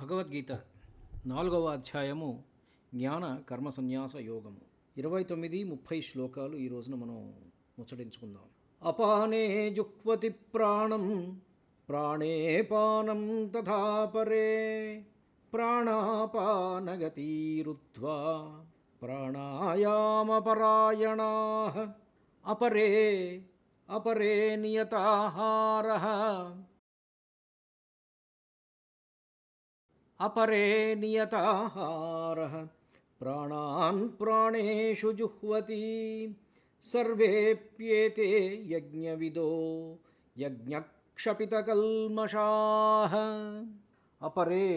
భగవద్గీత నాలుగవ అధ్యాయము జ్ఞాన కర్మ సన్యాస యోగము. ఇరవై తొమ్మిది ముప్పై శ్లోకాలు ఈ రోజున మనం ముచ్చటించుకుందాం. అపానే జుక్వతి ప్రాణం ప్రాణే పానం తథా పరే. ప్రాణాపానగతీరుత్వా ప్రాణాయామపరాయణా. అపరే అపరే నియతాహారः. अपरे नियताहारः प्राणान् प्राणेषु जुह्वति सर्वेऽप्येते यज्ञविदो యజ్ఞక్షపితకల్మషాః అపరే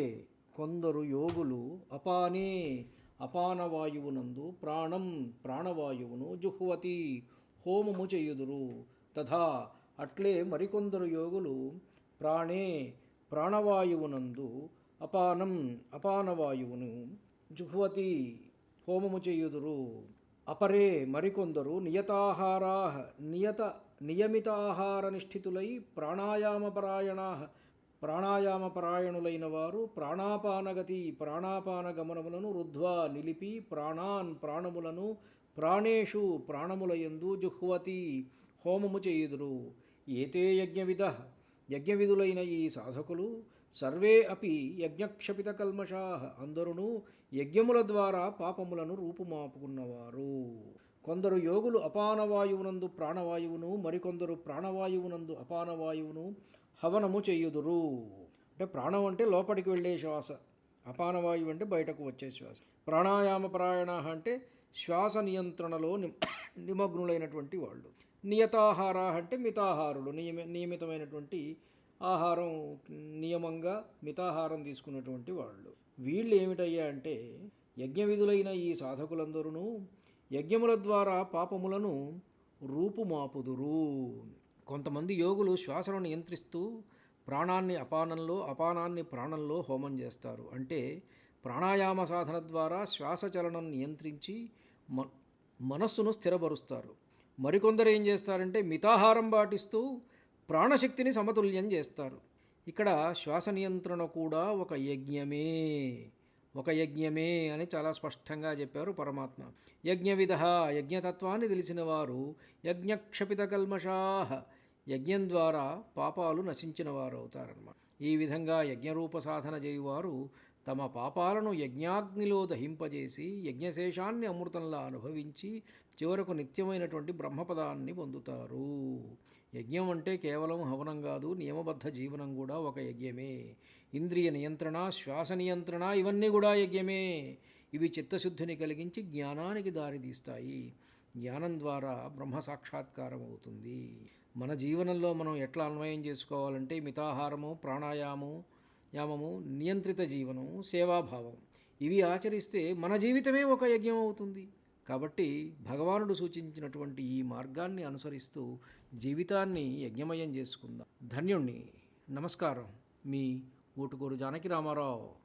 కొందరు యోగులు అపానే అపానవాయువునందు ప్రాణం ప్రాణవాయువును జుహ్వతి హోమము చేయుదురు తథా అట్లే మరికొందరు యోగులు ప్రాణే ప్రాణవాయువునందు అపానం అపానవాయువును జుహ్వతి హోమము చేయుదురు. అపరే మరికొందరు నియతాహారా నియత నియమితాహార నిష్ఠితులై ప్రాణాయామపరాయణా ప్రాణాయామపరాయణులైన వారు ప్రాణాపానగతి ప్రాణాపాన గమనములను రుద్ధ్వా నిలిపి ప్రాణాన్ ప్రాణములను ప్రాణేషు ప్రాణములయందు జుహ్వతి హోమము చేయుదురు. ఏతే యజ్ఞవిద యజ్ఞవిధులైన ఈ సాధకులు సర్వే అపి యజ్ఞక్షపిత కల్మషా అందరును యజ్ఞముల ద్వారా పాపములను రూపుమాపుకున్నవారు. కొందరు యోగులు అపానవాయువునందు ప్రాణవాయువును మరికొందరు ప్రాణవాయువునందు అపానవాయువును హవనము చేయుదురు. అంటే ప్రాణం అంటే లోపలికి వెళ్ళే శ్వాస. అపానవాయువు అంటే బయటకు వచ్చే శ్వాస. ప్రాణాయామ ప్రాయణ అంటే శ్వాస నియంత్రణలో నిమగ్నులైనటువంటి వాళ్ళు. నియతాహార అంటే మితాహారులు. నియమ నియమితమైనటువంటి ఆహారం నియమంగా మితాహారం తీసుకున్నటువంటి వాళ్ళు. వీళ్ళు ఏమిటయ్యా అంటే యజ్ఞ విధులైన ఈ సాధకులందరూ యజ్ఞముల ద్వారా పాపములను రూపుమాపుదురు. కొంతమంది యోగులు శ్వాసను నియంత్రిస్తూ ప్రాణాన్ని అపానంలో అపానాన్ని ప్రాణంలో హోమం చేస్తారు. అంటే ప్రాణాయామ సాధన ద్వారా శ్వాసచలనం నియంత్రించి మ మనస్సును స్థిరపరుస్తారు. మరికొందరు ఏం చేస్తారంటే మితాహారం పాటిస్తూ ప్రాణశక్తిని సమతుల్యం చేస్తారు. ఇక్కడ శ్వాస నియంత్రణ కూడా ఒక యజ్ఞమే ఒక యజ్ఞమే అని చాలా స్పష్టంగా చెప్పారు పరమాత్మ. యజ్ఞవిధ యజ్ఞతత్వాన్ని తెలిసిన వారు యజ్ఞక్షపిత కల్మషాహ యజ్ఞం ద్వారా పాపాలు నశించిన వారు అవుతారన్నమాట ఈ విధంగా యజ్ఞరూప సాధన చేయువారు తమ పాపాలను యజ్ఞాగ్నిలో దహింపజేసి యజ్ఞశేషాన్ని అమృతంలా అనుభవించి చివరకు నిత్యమైనటువంటి బ్రహ్మపదాన్ని పొందుతారు. యజ్ఞం అంటే కేవలం హవనం కాదు నియమబద్ధ జీవనం కూడా ఒక యజ్ఞమే. ఇంద్రియ నియంత్రణ శ్వాస నియంత్రణ ఇవన్నీ కూడా యజ్ఞమే. ఇవి చిత్తశుద్ధిని కలిగించి జ్ఞానానికి దారితీస్తాయి. జ్ఞానం ద్వారా బ్రహ్మ సాక్షాత్కారం అవుతుంది మన జీవనంలో మనం ఎట్లా అన్వయం చేసుకోవాలంటే మితాహారము ప్రాణాయామము యామము నియంత్రిత జీవనము సేవాభావం. ఇవి ఆచరిస్తే మన జీవితమే ఒక యజ్ఞం అవుతుంది. కాబట్టి భగవానుడు సూచించినటువంటి ఈ మార్గాన్ని అనుసరిస్తూ జీవితాన్ని యజ్ఞమయం చేసుకుందాం. ధన్యుణ్ణి. నమస్కారం. మీ ఊటుకూరు జానకి రామారావు.